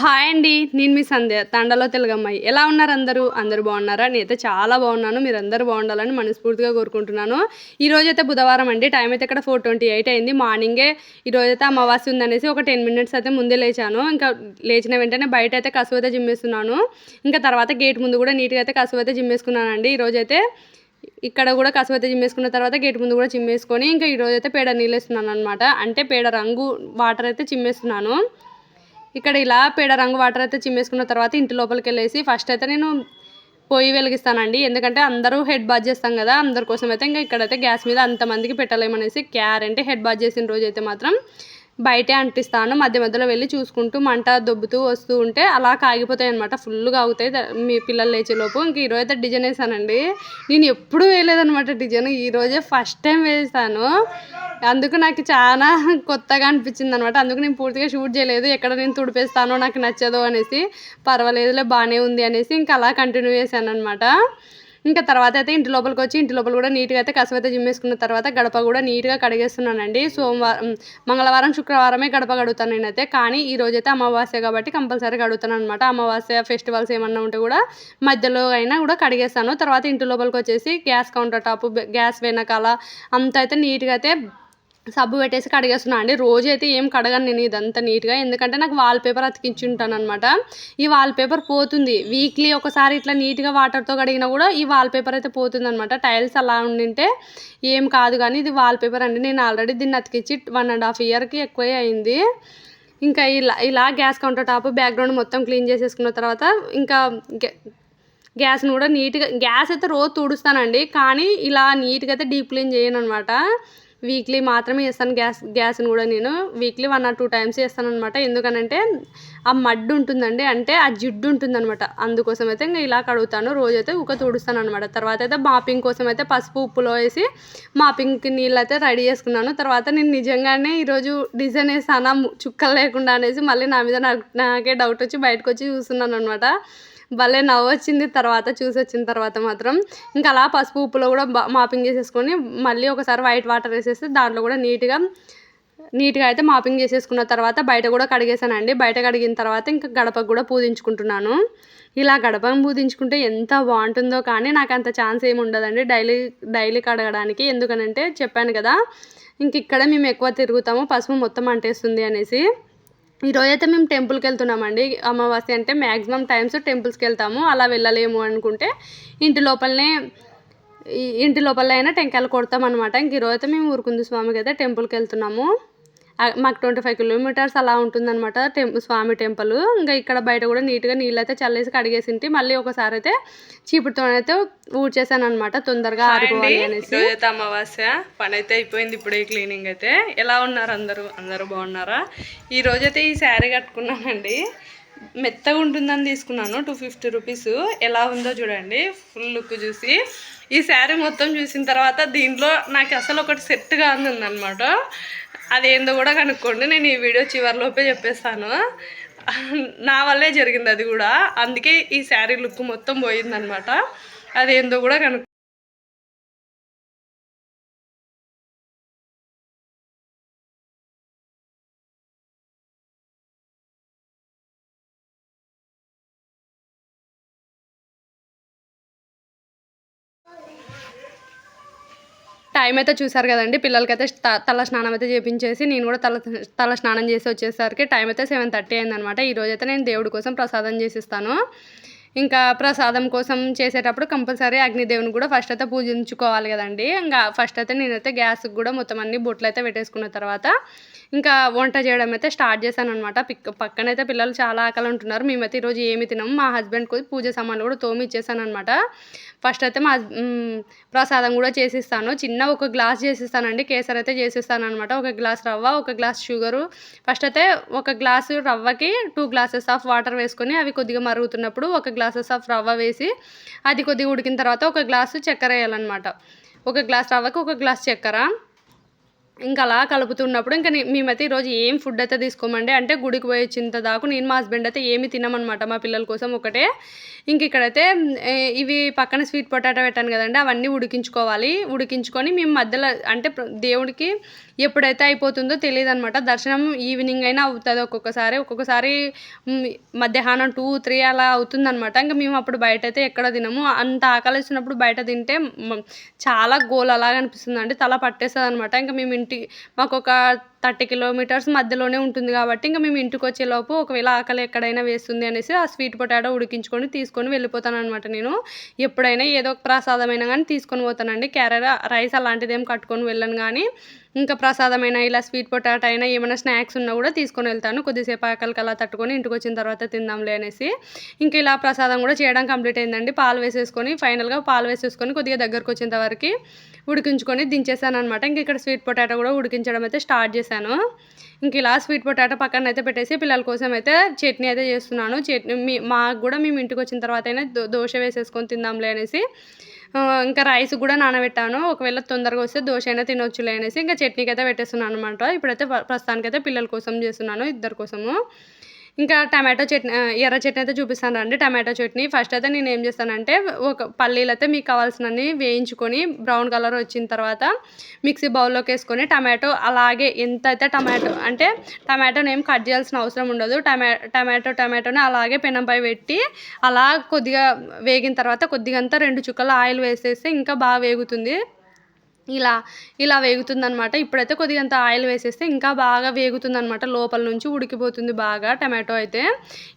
Hi అండి నేను మీ సంధ్య తండలో తెలుగమ్మాయి. ఎలా ఉన్నారు అందరూ? అందరూ బాగున్నారా? నేనైతే చాలా బాగున్నాను మీరు అందరూ బాగుండాలని మనస్ఫూర్తిగా కోరుకుంటున్నాను. ఈ అయితే బుధవారం అండి టైం అయితే ఇక్కడ ఫోర్ ట్వంటీ ఎయిట్ అయింది మార్నింగే ఈ అమావాస్య ఉందనేసి ఒక టెన్ మినిట్స్ అయితే ముందే లేచాను. ఇంకా లేచిన వెంటనే బయట అయితే కసువు అయితే జిమ్మేస్తున్నాను. ఇంకా తర్వాత గేట్ ముందు కూడా నీట్గా అయితే కసువు అయితే జిమ్మేసుకున్నానండి. ఈ ఇక్కడ కూడా కసువు అయితే జిమ్మేసుకున్న తర్వాత గేట్ ముందు కూడా చిమ్మేసుకొని ఇంకా ఈ అయితే పేడ నీళ్ళు వేస్తున్నాను అనమాట అంటే పేడ రంగు వాటర్ అయితే చిమ్మేస్తున్నాను ఇక్కడ ఇలా పేడ రంగు వాటర్ అయితే చిమ్మేసుకున్న తర్వాత ఇంటి లోపలికి వెళ్ళేసి ఫస్ట్ అయితే నేను పొయ్యి వెలిగిస్తానండి. ఎందుకంటే అందరూ హెడ్ బాత్ చేస్తాం కదా అందరి కోసం అయితే ఇంకా ఇక్కడైతే గ్యాస్ మీద అంతమందికి పెట్టలేమనేసి క్యార్ హెడ్ బాత్ చేసిన రోజు అయితే మాత్రం బయటే అంటిస్తాను మధ్య మధ్యలో వెళ్ళి చూసుకుంటూ మంట దొబ్బుతూ వస్తూ ఉంటే అలా కాగిపోతాయి అనమాట ఫుల్గా అవుతాయి మీ పిల్లలు లేచేలోపు ఇంక ఈరోజు అయితే డిజైన్ వేసానండి. నేను ఎప్పుడూ వేయలేదనమాట డిజైన్. ఈరోజే ఫస్ట్ టైం వేసాను అందుకు నాకు చాలా కొత్తగా అనిపించింది అనమాట అందుకు నేను పూర్తిగా షూట్ చేయలేదు. ఎక్కడ నేను తుడిపేస్తానో నాకు నచ్చదు అనేసి పర్వాలేదులే బాగానే ఉంది అనేసి ఇంకా అలా కంటిన్యూ చేశాను అనమాట ఇంకా తర్వాత అయితే ఇంటి లోపలికి వచ్చి ఇంటి లోపల కూడా నీట్గా అయితే కసువు అయితే జిమ్మేసుకున్న తర్వాత గడప కూడా నీట్గా కడిగేస్తున్నానండి. సోమవారం మంగళవారం శుక్రవారమే గడప కడుగుతాను నేనైతే. కానీ ఈ రోజు అయితే అమావాస్య కాబట్టి కంపల్సరీ కడుగుతాను అనమాట అమావాస్య ఫెస్టివల్స్ ఏమన్నా ఉంటే కూడా మధ్యలో అయినా కూడా కడిగేస్తాను. తర్వాత ఇంటి లోపలికి వచ్చేసి గ్యాస్ కౌంటర్ టాప్ గ్యాస్ వెనకాల అంత అయితే నీట్గా అయితే సబ్బు పెట్టేసి కడిగేస్తున్నాను అండి రోజు అయితే ఏం కడగను నేను ఇదంతా నీట్గా. ఎందుకంటే నాకు వాల్ పేపర్ అతికించి ఉంటాను అనమాట ఈ వాల్ పేపర్ పోతుంది. వీక్లీ ఒకసారి ఇట్లా నీట్గా వాటర్తో కడిగినా కూడా ఈ వాల్ పేపర్ అయితే పోతుంది అనమాట టైల్స్ అలా ఉండింటే ఏం కాదు కానీ ఇది వాల్ పేపర్ అండి. నేను ఆల్రెడీ దీన్ని అతికించి వన్ అండ్ హాఫ్ ఇయర్కి ఎక్కువే అయింది. ఇంకా ఇలా ఇలా గ్యాస్ కౌంటర్ టాప్ బ్యాక్గ్రౌండ్ మొత్తం క్లీన్ చేసేసుకున్న తర్వాత ఇంకా గ్యా- గ్యాస్ని కూడా నీట్గా గ్యాస్ అయితే రోజు తుడుస్తానండి. కానీ ఇలా నీట్గా అయితే డీప్ క్లీన్ చేయను అనమాట వీక్లీ మాత్రమే చేస్తాను గ్యాస్ గ్యాస్ని కూడా నేను. Weekly one or two times చేస్తాను అనమాట ఎందుకనంటే ఆ మడ్డు ఉంటుందండి. అంటే ఆ జిడ్డు ఉంటుందన్నమాట. అందుకోసం అయితే ఇంకా ఇలా కడుగుతాను. రోజైతే ఉక తుడుస్తాను అనమాట తర్వాత అయితే మాపింగ్ కోసం అయితే పసుపు ఉప్పులో వేసి మాపింగ్కి నీళ్ళు అయితే రెడీ చేసుకున్నాను. తర్వాత నేను నిజంగానే ఈరోజు డిజైన్ వేసానా చుక్కలు లేకుండా అనేసి మళ్ళీ నా మీద నాకు నాకే డౌట్ వచ్చి బయటకు వచ్చి చూస్తున్నాను అనమాట భలే నవ్వు వచ్చింది తర్వాత చూసి వచ్చిన తర్వాత మాత్రం. ఇంకా అలా పసుపు ఉప్పులో కూడా మాపింగ్ చేసేసుకొని మళ్ళీ ఒకసారి వైట్ వాటర్ వేసేసి దాంట్లో కూడా నీట్గా నీట్గా అయితే మాపింగ్ చేసేసుకున్న తర్వాత బయట కూడా కడిగేసానండి బయట కడిగిన తర్వాత ఇంకా గడపకు కూడా పూజించుకుంటున్నాను ఇలా గడపను పూజించుకుంటే ఎంత బాగుంటుందో కానీ నాకు అంత ఛాన్స్ ఏమి ఉండదండి. డైలీ డైలీ కడగడానికి ఎందుకనంటే చెప్పాను కదా ఇంక ఇక్కడ మేము ఎక్కువ తిరుగుతాము పసుపు మొత్తం అంటేస్తుంది అనేసి. ఈరోజు అయితే మేము టెంపుల్కి వెళ్తున్నామండి. అమావాస్య అంటే మ్యాక్సిమం టైమ్స్ టెంపుల్స్కి వెళ్తాము. అలా వెళ్ళలేము అనుకుంటే ఇంటి లోపలనే ఇంటి లోపల అయినా టెంకాయలు కొడతాం అనమాట ఇంక ఈరోజు అయితే మేము ఊరుకుంది స్వామికి అయితే టెంపుల్కి వెళ్తున్నాము. మాకు ట్వంటీ ఫైవ్ కిలోమీటర్స్ అలా ఉంటుందన్నమాట టెం స్వామి టెంపుల్. ఇంకా ఇక్కడ బయట కూడా నీట్గా నీళ్ళు అయితే చల్లేసి కడిగేసింటి. మళ్ళీ ఒకసారి అయితే చీపుడుతో అయితే ఊడ్చేసాను అనమాట తొందరగా ఆరిపోవాలి అనేసి. అయితే అమావాస్య. పని అయితే అయిపోయింది ఇప్పుడే క్లీనింగ్ అయితే. ఎలా ఉన్నారు అందరూ? అందరూ బాగున్నారా? ఈ రోజు అయితే ఈ శారీ కట్టుకున్నానండి మెత్తగా ఉంటుందని తీసుకున్నాను. టూ ఫిఫ్టీ రూపీస్ ఎలా ఉందో చూడండి. ఫుల్ లుక్ చూసి. ఈ శారీ మొత్తం చూసిన తర్వాత దీంట్లో నాకు అసలు ఒకటి సెట్ కాదుందనమాట అదేందో కూడా కనుక్కోండి. నేను ఈ వీడియో చివరిలోపే చెప్పేస్తాను. నా వల్లే జరిగింది అది కూడా. అందుకే ఈ శారీ లుక్ మొత్తం పోయిందనమాట అదేందో కూడా కనుక్కో టైం అయితే చూసారు కదండి. పిల్లలకైతే తల స్నానం అయితే చేపించేసి నేను కూడా తల తల స్నానం చేసి వచ్చేసరికి టైం అయితే సెవెన్ థర్టీ అయిందనమాట ఈ అయితే నేను దేవుడి కోసం ప్రసాదం చేసిస్తాను. ఇంకా ప్రసాదం కోసం చేసేటప్పుడు కంపల్సరీ అగ్నిదేవుని కూడా ఫస్ట్ అయితే పూజించుకోవాలి కదండి. ఇంకా ఫస్ట్ అయితే నేనైతే గ్యాస్కి కూడా మొత్తం అన్ని బొట్లు అయితే పెట్టేసుకున్న తర్వాత ఇంకా వంట చేయడం అయితే స్టార్ట్ చేశాను అనమాట పిక్ పక్కనైతే పిల్లలు చాలా ఆకలి ఉంటున్నారు. మేమైతే ఈరోజు ఏమి తినము. మా హస్బెండ్కి పూజ సామాన్లు కూడా తోమి ఇచ్చేసాను అనమాట ఫస్ట్ అయితే మా ప్రసాదం కూడా చేసిస్తాను. చిన్న ఒక గ్లాస్ చేసిస్తానండి. కేసర్ అయితే చేసిస్తాను అనమాట ఒక గ్లాస్ రవ్వ ఒక గ్లాస్ షుగరు ఫస్ట్ అయితే ఒక గ్లాసు రవ్వకి టూ గ్లాసెస్ ఆఫ్ వాటర్ వేసుకొని అవి కొద్దిగా మరుగుతున్నప్పుడు ఒక గ్లాసెస్ ఆఫ్ రవ్వ వేసి అది కొద్దిగా ఉడికిన తర్వాత ఒక గ్లాసు చక్కెర వేయాలన్నమాట. ఒక గ్లాస్ రవ్వకి ఒక గ్లాస్ చక్కెర. ఇంకా అలా కలుపుతున్నప్పుడు ఇంకా నే- మేమైతే ఈరోజు ఏం ఫుడ్ అయితే తీసుకోమండి. అంటే గుడికి పోయి వచ్చినంత దాకా నేను మా హస్బెండ్ అయితే ఏమి తినమనమాట మా పిల్లల కోసం ఒకటే. ఇంక ఇక్కడైతే ఇవి పక్కన స్వీట్ పొటాటో పెట్టాను కదండి అవన్నీ ఉడికించుకోవాలి. ఉడికించుకొని మేము మధ్యలో అంటే దేవుడికి ఎప్పుడైతే అయిపోతుందో తెలియదు అనమాట దర్శనం ఈవినింగ్ అయినా అవుతుంది ఒక్కొక్కసారి. ఒక్కొక్కసారి మధ్యాహ్నం టూ త్రీ అలా అవుతుందన్నమాట. ఇంకా మేము అప్పుడు బయట అయితే ఎక్కడ తినము. అంత ఆకలిస్తున్నప్పుడు బయట తింటే చాలా గోల్ అలాగా అనిపిస్తుంది అండి తల పట్టేస్తుంది అనమాట ఇంకా మేము ఇంటి మాకు ఒక థర్టీ కిలోమీటర్స్ మధ్యలోనే ఉంటుంది కాబట్టి ఇంకా మేము ఇంటికి వచ్చేలోపు ఒకవేళ ఆకలి ఎక్కడైనా వేస్తుంది అనేసి ఆ స్వీట్ పొటాటో ఉడికించుకొని తీసుకొని వెళ్ళిపోతాను అనమాట నేను. ఎప్పుడైనా ఏదో ఒక ప్రసాదమైనా కానీ తీసుకొని పోతానండి. క్యారెట్ రైస్ అలాంటిది ఏం కట్టుకొని వెళ్ళను కానీ ఇంకా ప్రసాదమైన ఇలా స్వీట్ పొటాటో అయినా ఏమైనా స్నాక్స్ ఉన్నా కూడా తీసుకొని వెళ్తాను. కొద్దిసేపు ఆకలికి అలా తట్టుకొని ఇంటికి వచ్చిన తర్వాత తిందాంలే అనేసి. ఇంకా ఇలా ప్రసాదం కూడా చేయడం కంప్లీట్ అయిందండి. పాలు వేసేసుకొని ఫైనల్గా పాలు వేసేసుకొని కొద్దిగా దగ్గరకు వచ్చేంత వరకు ఉడికించుకొని దించేసాను అనమాట ఇంక ఇక్కడ స్వీట్ పొటాటో కూడా ఉడికించడం అయితే స్టార్ట్ చేశాను. ఇంక ఇలా స్వీట్ పొటాటో పక్కన అయితే పెట్టేసి పిల్లల కోసం అయితే చట్నీ అయితే చేస్తున్నాను. చట్నీ మీ మాకు కూడా మేము ఇంటికి వచ్చిన తర్వాత అయినా దో- దోశ వేసేసుకొని తిందాంలే అనేసి ఇంకా రైస్ కూడా నానబెట్టాను. ఒకవేళ తొందరగా వస్తే దోశ అయినా తినొచ్చులే అనేసి ఇంకా చట్నీకి అయితే పెట్టేస్తున్నాను అనమాట ఇప్పుడైతే ప్రస్తుతానికైతే పిల్లల కోసం చేస్తున్నాను ఇద్దరి కోసము. ఇంకా టమాటో చట్నీ ఎర్ర చట్నీ అయితే చూపిస్తాను రండి. టమాటో చట్నీ. ఫస్ట్ అయితే నేను ఏం చేస్తానంటే ఒక పల్లీలు అయితే మీకు కావాల్సినవి వేయించుకొని బ్రౌన్ కలర్ వచ్చిన తర్వాత మిక్సీ బౌల్లోకి వేసుకొని టమాటో అలాగే ఎంత అయితే టమాటో అంటే టమాటోని ఏం కట్ చేయాల్సిన అవసరం ఉండదు. టమా టమాటో టమాటోని అలాగే పెనంపై పెట్టి అలా కొద్దిగా వేగిన తర్వాత కొద్దిగా అంతా రెండు చుక్కల ఆయిల్ వేసేస్తే ఇంకా బాగా వేగుతుంది. ఇలా ఇలా వేగుతుందనమాట ఇప్పుడైతే కొద్దిగా అంత ఆయిల్ వేసేస్తే ఇంకా బాగా వేగుతుందనమాట లోపల నుంచి ఉడికిపోతుంది బాగా టమాటో అయితే.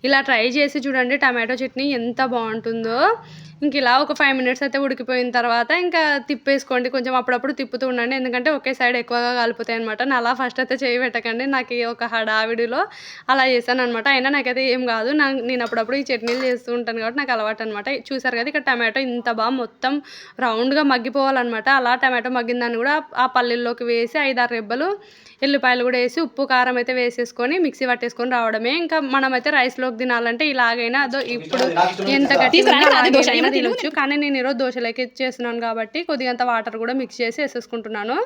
ఇలా ట్రై చేసి చూడండి టమాటో చట్నీ ఎంత బాగుంటుందో. ఇంక ఇలా ఒక ఫైవ్ మినిట్స్ అయితే ఉడికిపోయిన తర్వాత ఇంకా తిప్పేసుకోండి. కొంచెం అప్పుడప్పుడు తిప్పుతూ ఉండండి. ఎందుకంటే ఒకే సైడ్ ఎక్కువగా కాలిపోతాయి అనమాట నా అలా ఫస్ట్ అయితే చేయి పెట్టకండి. నాకు ఈ ఒక హడావిడిలో అలా చేశాను అనమాట అయినా నాకైతే ఏం కాదు. నా నేను అప్పుడప్పుడు ఈ చట్నీలు చేస్తూ ఉంటాను కాబట్టి నాకు అలవాటు అనమాట చూసారు కదా ఇక్కడ టమాటో ఇంత బాగా మొత్తం రౌండ్గా మగ్గిపోవాలన్నమాట. అలా టమాటో మగ్గిందాన్ని కూడా ఆ పల్లీల్లోకి వేసి ఐదారు రెబ్బలు ఎల్లిపాయలు కూడా వేసి ఉప్పు కారం అయితే వేసేసుకొని మిక్సీ పట్టేసుకొని రావడమే. ఇంకా మనమైతే రైస్లోకి తినాలంటే ఇలాగైనా అదో ఇప్పుడు ఎంత గట్టిగా తినొచ్చు. కానీ నేను ఈరోజు దోశలకి చేస్తున్నాను కాబట్టి కొద్దిగా అంత వాటర్ కూడా మిక్స్ చేసి వేసేసుకుంటున్నాను.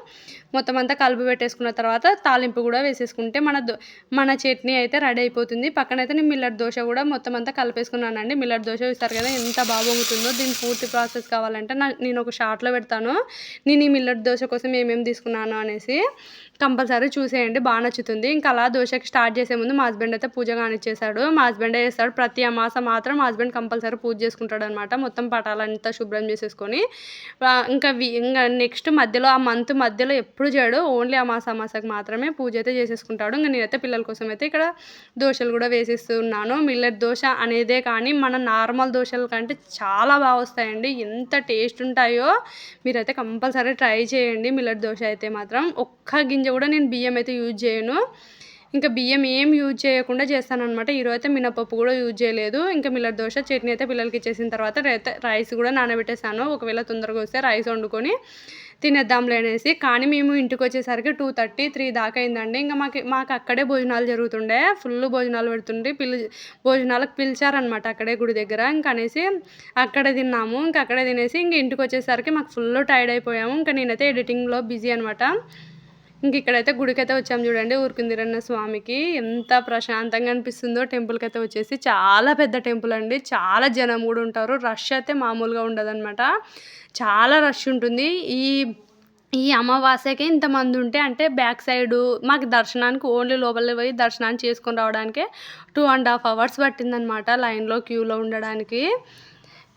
మొత్తం అంతా కలుపు పెట్టేసుకున్న తర్వాత తాలింపు కూడా వేసేసుకుంటే మన దో మన చట్నీ అయితే రెడీ అయిపోతుంది. పక్కన అయితే నేను మిల్లట్ దోశ కూడా మొత్తం అంతా కలిపేసుకున్నానండి. మిల్లట్ దోశ చూస్తారు కదా ఎంత బాగా పొంగుతుందో దీని పూర్తి ప్రాసెస్ కావాలంటే నా నేను ఒక షార్ట్లో పెడతాను. నేను ఈ మిల్లట్ దోశ కోసం ఏమేమి తీసుకున్నాను అనేసి కంపల్సరీ చూసేయండి. బాగా నచ్చుతుంది. ఇంకా అలా దోశకి స్టార్ట్ చేసే ముందు మా హస్బెండ్ అయితే పూజ కానిచ్చేసాడు. మా హస్బెండే చేస్తాడు. ప్రతి అమాస మాత్రం మా హస్బెండ్ కంపల్సరీ పూజ చేసుకుంటాడు అనమాట మొత్తం పటాలంతా శుభ్రం చేసేసుకొని ఇంకా వి- ఇంకా నెక్స్ట్ మధ్యలో ఆ మంత్ మధ్యలో ఎప్పుడు చేయడు ఓన్లీ అమాస అమాసకి మాత్రమే పూజ అయితే చేసేసుకుంటాడు. ఇంకా నేనైతే పిల్లల కోసం అయితే ఇక్కడ దోశలు కూడా వేసేస్తున్నాను మిల్లెట్ దోశ అనేదే కానీ మన నార్మల్ దోశల కంటే చాలా బాగా వస్తాయండి. ఎంత టేస్ట్ ఉంటాయో మీరైతే కంపల్సరీ ట్రై చేయండి. మిల్లెట్ దోశ అయితే మాత్రం ఒక్క గింజ కూడా నేను బియ్యం అయితే యూజ్ చేయను. ఇంకా బియ్యం ఏం యూజ్ చేయకుండా చేస్తానమాట ఈరోజు అయితే మినపప్పు కూడా యూజ్ చేయలేదు. ఇంకా మిల్లర్ దోశ చట్నీ అయితే పిల్లలకి ఇచ్చేసిన తర్వాత రైతే రైస్ కూడా నానబెట్టేసాను ఒకవేళ తొందరగా వస్తే రైస్ వండుకొని తినేద్దాంలే అనేసి. కానీ మేము ఇంటికి వచ్చేసరికి టూ థర్టీ త్రీ దాకా అయిందండి. ఇంకా మాకు మాకు అక్కడే భోజనాలు జరుగుతుండే. ఫుల్ భోజనాలు పెడుతుండే పిలి భోజనాలకు పిలిచారనమాట అక్కడే గుడి దగ్గర. ఇంకా అనేసి అక్కడే తిన్నాము. ఇంకా అక్కడే తినేసి ఇంక ఇంటికి వచ్చేసరికి మాకు ఫుల్ టైర్డ్ అయిపోయాము. ఇంకా నేనైతే ఎడిటింగ్లో బిజీ అనమాట ఇంక ఇక్కడైతే గుడికైతే వచ్చాము చూడండి ఊరుకుందిరన్న స్వామికి. ఎంత ప్రశాంతంగా అనిపిస్తుందో టెంపుల్కి అయితే వచ్చేసి. చాలా పెద్ద టెంపుల్ అండి. చాలా జనం కూడా ఉంటారు. రష్ అయితే మామూలుగా ఉండదన్నమాట. చాలా రష్ ఉంటుంది. ఈ ఈ అమావాస్యకి ఇంతమంది ఉంటే అంటే బ్యాక్ సైడ్ మాకు దర్శనానికి ఓన్లీ లోపలికి పోయి దర్శనాన్ని చేసుకొని రావడానికే టూ అండ్ హాఫ్ అవర్స్ పట్టిందనమాట లైన్లో క్యూలో ఉండడానికి.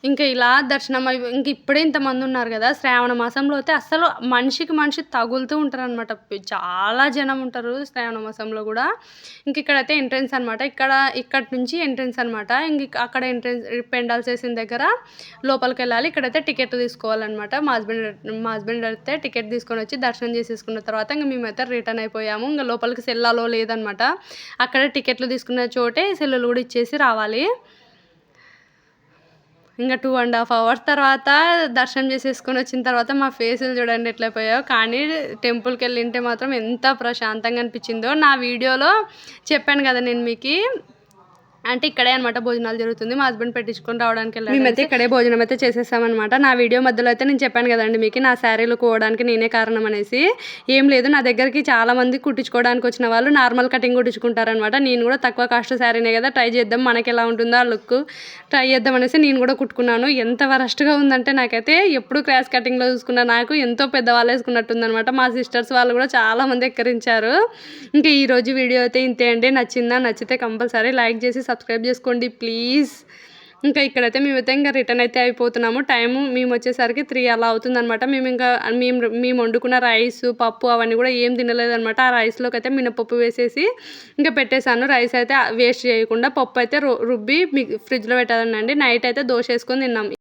ఇంకా ఇలా దర్శనం అయి ఇంక ఇప్పుడే ఇంతమంది ఉన్నారు కదా శ్రావణ మాసంలో అయితే అసలు మనిషికి మనిషి తగులుతూ ఉంటారు అనమాట చాలా జనం ఉంటారు శ్రావణ మాసంలో కూడా. ఇంక ఇక్కడైతే ఎంట్రెన్స్ అనమాట ఇక్కడ ఇక్కడ నుంచి ఎంట్రెన్స్ అనమాట ఇంక అక్కడ ఎంట్రెన్స్ పెండాల్స్ వేసిన దగ్గర లోపలికి వెళ్ళాలి ఇక్కడైతే టికెట్ తీసుకోవాలన్నమాట. మా హస్బెండ్ మా హస్బెండ్ అయితే టికెట్ తీసుకొని వచ్చి దర్శనం చేసేసుకున్న తర్వాత ఇంక మేమైతే రిటర్న్ అయిపోయాము. ఇంకా లోపలికి సెల్లాలో లేదనమాట అక్కడ టికెట్లు తీసుకున్న చోటే సెల్లులు కూడా ఇచ్చేసి రావాలి. ఇంకా టూ అండ్ హాఫ్ అవర్స్ తర్వాత దర్శనం చేసేసుకొని వచ్చిన తర్వాత మా ఫేసులు చూడండి ఎట్లా పోయావు కానీ టెంపుల్కి వెళ్ళింటే మాత్రం ఎంత ప్రశాంతంగా అనిపించిందో. నా వీడియోలో చెప్పాను కదా నేను మీకు. అంటే ఇక్కడే అనమాట భోజనాలు జరుగుతుంది. మా హస్బెండ్ పెట్టించుకొని రావడానికి మేమైతే ఇక్కడే భోజనం అయితే చేసేసామన్నమాట. నా వీడియో మధ్యలో అయితే నేను చెప్పాను కదండి మీకు నా శారీలు కోవడానికి నేనే కారణం అనేసి. ఏం లేదు నా దగ్గరికి చాలా మంది కుట్టించుకోవడానికి వచ్చిన వాళ్ళు నార్మల్ కటింగ్ కుట్టించుకుంటారనమాట నేను కూడా తక్కువ కాస్ట్ శారీనే కదా ట్రై చేద్దాం మనకి ఎలా ఉంటుందో ఆ లుక్ ట్రై చేద్దాం అనేసి నేను కూడా కుట్టుకున్నాను. ఎంత వరస్ట్గా ఉందంటే నాకైతే ఎప్పుడు క్రాస్ కటింగ్లో చూసుకున్న నాకు ఎంతో పెద్దవాళ్ళు వేసుకున్నట్టుందనమాట మా సిస్టర్స్ వాళ్ళు కూడా చాలా మంది ఎక్కరించారు. ఇంకా ఈ రోజు వీడియో అయితే ఇంతే అండి. నచ్చిందా? నచ్చితే కంపల్సరీ లైక్ చేసి సబ్స్క్రైబ్ చేసుకోండి ప్లీజ్. ఇంకా ఇక్కడైతే మేమైతే ఇంకా రిటర్న్ అయితే అయిపోతున్నాము. టైము మేము వచ్చేసరికి త్రీ అలా అవుతుందనమాట మేము ఇంకా మేము మేము వండుకున్న రైస్ పప్పు అవన్నీ కూడా ఏం తినలేదనమాట ఆ రైస్లోకి అయితే మినపప్పు వేసేసి ఇంకా పెట్టేశాను. రైస్ అయితే వేస్ట్ చేయకుండా పప్పు అయితే రు- రుబ్బి మీ ఫ్రిడ్జ్లో పెట్టానండి. నైట్ అయితే దోశ వేసుకొని తిన్నాం.